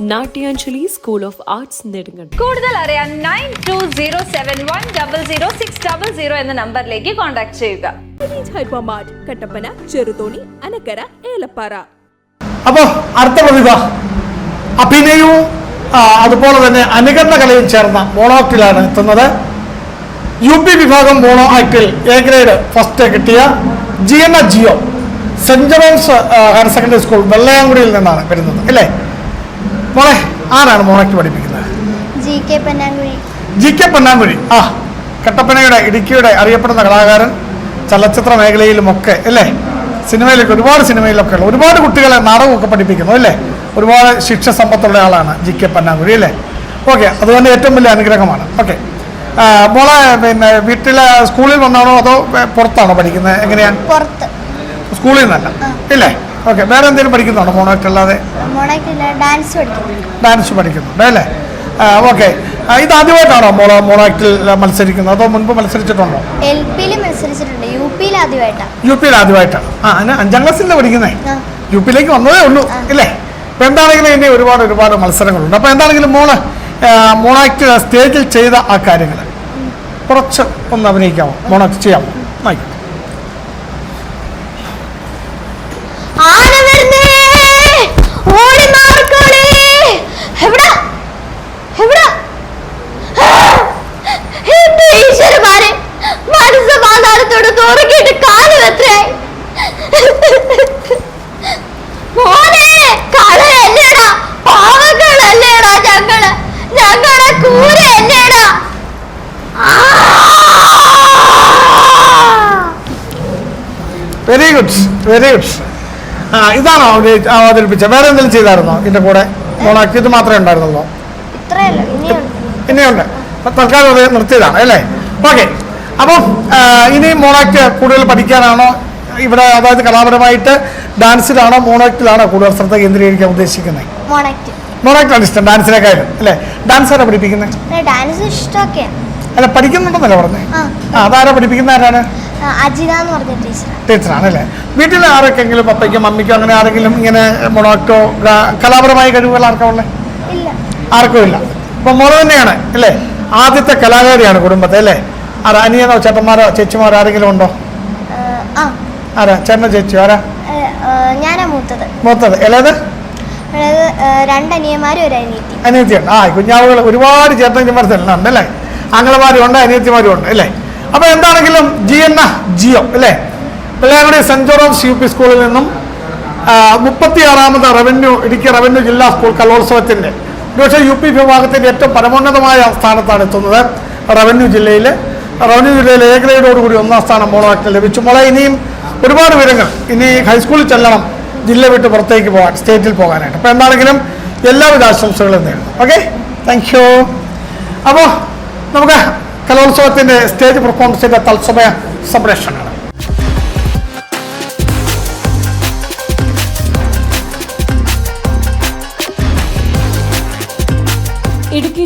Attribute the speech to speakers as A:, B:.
A: Natyanjali school of arts നെടുങ്ങൾ
B: കൂടുതൽ അറിയാൻ nine two zero seven one double zero six double zero എന്ന നമ്പറിലേക്ക് contact ചെയ്യുക.
C: കട്ടപ്പന ചെറുതോണി അനക്കര ഏലപ്പാറ.
D: അപ്പോൾ അടുത്ത പ്രതിഭ അഭിനയവും അതുപോലെ തന്നെ അനുകരണ കലയും ചേർന്ന മോണോ ആക്ടിലാണ് എത്തുന്നത്. യു പി വിഭാഗം മോണോ ആക്ടിൽ എ ഗ്രേഡ് ഫസ്റ്റ് കിട്ടിയ G N Geo Saint John's higher secondary school വെള്ളയാങ്കുടിയിൽ നിന്നാണ് വരുന്നത് അല്ലേ? മോളെ ആരാണ് മോളയ്ക്ക് പഠിപ്പിക്കുന്നത്?
E: G K Pannankuzhi
D: G K Ponnankuzhi ആ കട്ടപ്പനയുടെ ഇടുക്കിയുടെ അറിയപ്പെടുന്ന കലാകാരൻ ചലച്ചിത്ര മേഖലയിലുമൊക്കെ അല്ലേ? സിനിമയിലൊക്കെ ഒരുപാട് സിനിമയിലൊക്കെ ഉള്ള ഒരുപാട് കുട്ടികളെ നാടകമൊക്കെ പഠിപ്പിക്കുന്നു അല്ലേ? ഒരുപാട് ശിക്ഷ സമ്പത്തുള്ള ആളാണ് ജി കെ പന്നാങ്കുഴി അല്ലേ? ഓക്കെ അതുകൊണ്ട് ഏറ്റവും വലിയ അനുഗ്രഹമാണ്. ഓക്കെ. മോളെ പിന്നെ വീട്ടിലെ സ്കൂളിൽ വന്നാണോ അതോ പുറത്താണോ പഠിക്കുന്നത്? എങ്ങനെയാണ് സ്കൂളിൽ നിന്നല്ല ഇല്ലേ? ഓക്കെ വേറെ എന്തെങ്കിലും പഠിക്കുന്നുണ്ടോ? മോണോക്ട് അല്ലാതെ
E: ഡാൻസ് പഠിക്കുന്നു.
D: ഡാൻസ് പഠിക്കുന്നുണ്ട് അല്ലേ? ഓക്കെ ഇത് ആദ്യമായിട്ടാണോ മോളോ മോണോക്റ്റിൽ മത്സരിക്കുന്നത്? അതോ മുൻപ് മത്സരിച്ചിട്ടുണ്ടോ?
E: എൽ പിയിൽ മത്സരിച്ചിട്ടുണ്ട് യു പിയിൽ ആദ്യമായിട്ടാണ്
D: യു പിയിൽ ആദ്യമായിട്ടാണ് ആ അഞ്ചാം ക്ലാസ്സിലെ പഠിക്കുന്നേ. യു പിയിലേക്ക് വന്നതേ ഉള്ളൂ അല്ലേ ഇപ്പം എന്താണെങ്കിലും ഇനി ഒരുപാട് ഒരുപാട് മത്സരങ്ങളുണ്ട്. അപ്പോൾ എന്താണെങ്കിലും മോൾ മോണാക്ട് സ്റ്റേജിൽ ചെയ്ത ആ കാര്യങ്ങൾ കുറച്ച് ഒന്ന് അഭിനയിക്കാമോ? മോണാക്ട് ചെയ്യാമോ? ആയിക്കോട്ടെ.
E: മനസ്സമാധാനത്തോട് തുറക്കിയിട്ട് കാലം എത്രയായി? മോനെ കളയല്ലേടാ പാവങ്ങളല്ലേടാ ഞങ്ങൾ? ഞങ്ങളെ കൂരല്ലേടാ
D: വെരി ഗുഡ് വെരി ഗുഡ് ആ ഇതാണോ അവതരിപ്പിച്ച. വേറെ എന്തെങ്കിലും ചെയ്തായിരുന്നോ ഇതിന്റെ കൂടെ? മോണാക്ട് ഇത് മാത്രമേ ഉണ്ടായിരുന്നുള്ളൂ.
E: ഇനിയുണ്ട്.
D: തൽക്കാലം നിർത്തിയതാണ് അല്ലേ? ഓക്കെ അപ്പം ഇനി മോണാക്ട് കൂടുതൽ പഠിക്കാനാണോ? ഇവിടെ അതായത് കലാപരമായിട്ട് ഡാൻസിലാണോ മോണാക്റ്റിലാണോ കൂടുതൽ ശ്രദ്ധ കേന്ദ്രീകരിക്കാൻ ഉദ്ദേശിക്കുന്നത്?
E: മോണക്റ്റ്
D: മോണാക്റ്റാണ് ഇഷ്ടം ഡാൻസിനെക്കാളും അല്ലേ? ഡാൻസ് ആരാ പഠിപ്പിക്കുന്നത്
E: ഡാൻസ് ഇഷ്ടമൊക്കെയാണ്
D: അല്ല പഠിക്കുന്നുണ്ടെന്നല്ലേ പറഞ്ഞേ? അതാരാ പഠിപ്പിക്കുന്ന ആരാണ്?
E: ടീച്ചറാണല്ലേ
D: ടീച്ചറാണ് അല്ലേ വീട്ടിൽ ആരൊക്കെങ്കിലും പപ്പയ്ക്കും മമ്മിക്കും അങ്ങനെ ആരെങ്കിലും ഇങ്ങനെ മൊണോക്ടോ കലാപരമായ കഴിവുകൾ ആർക്കാ ഉള്ളത്
E: ഇല്ല.
D: ആർക്കും ഇല്ല. അപ്പൊ മോൾ തന്നെയാണ് അല്ലേ? ആദ്യത്തെ കലാകാരിയാണ് കുടുംബത്തെ അല്ലേ? ആരാ അനിയനോ ചേട്ടന്മാരോ ചേച്ചിമാരോ ആരെങ്കിലും ഉണ്ടോ?
E: ആ,
D: ആരാ? ചേട്ടനോ ചേച്ചിയോ? ആരാ?
E: ഞാനാ മൂത്തത്.
D: മൂത്തത്. ഇളയത്?
E: അതായത് രണ്ട് അനിയന്മാരും ഒരു അനിയത്തി.
D: അനിയത്തിയുണ്ട്. ആ കുഞ്ഞാവുകൾ ഒരുപാട് ഉണ്ട് അല്ലേ? ആങ്ങളമാരും ഉണ്ട് അനിയത്തിമാരും ഉണ്ട് അല്ലേ? അപ്പൊ എന്താണെങ്കിലും ജി എന്ന ജിയോ അല്ലേ? പിള്ളേരുടെ സെന്റ് ജോറോംസ് യു പി സ്കൂളിൽ നിന്നും മുപ്പത്തിയാറാമത് റവന്യൂ ഇടുക്കി റവന്യൂ ജില്ലാ സ്കൂൾ കലോത്സവത്തിന്റെ ഒരുപക്ഷെ യു പി വിഭാഗത്തിന്റെ ഏറ്റവും പരമോന്നതമായ സ്ഥാനത്താണ് എത്തുന്നത് റവന്യൂ ജില്ലയിൽ റവന്യൂ ജില്ലയിൽ എ ഗ്രേഡോടുകൂടി ഒന്നാം സ്ഥാനം മോളാക്ട് ലഭിച്ചു. മോളെ ഇനിയും ഒരുപാട് വിവരങ്ങൾ ഇനി ഹൈസ്കൂളിൽ ചെല്ലണം ജില്ല വിട്ട് പുറത്തേക്ക് പോകാൻ സ്റ്റേറ്റിൽ പോകാനായിട്ട്. അപ്പോൾ എന്താണെങ്കിലും എല്ലാവിധ ആശംസകളും നേരുന്നു. ഓക്കെ? താങ്ക് യു അപ്പോൾ നമുക്ക് കലോത്സവത്തിന്റെ സ്റ്റേജ് പെർഫോമൻസിന്റെ തത്സമയ സംപ്രേഷണമാണ്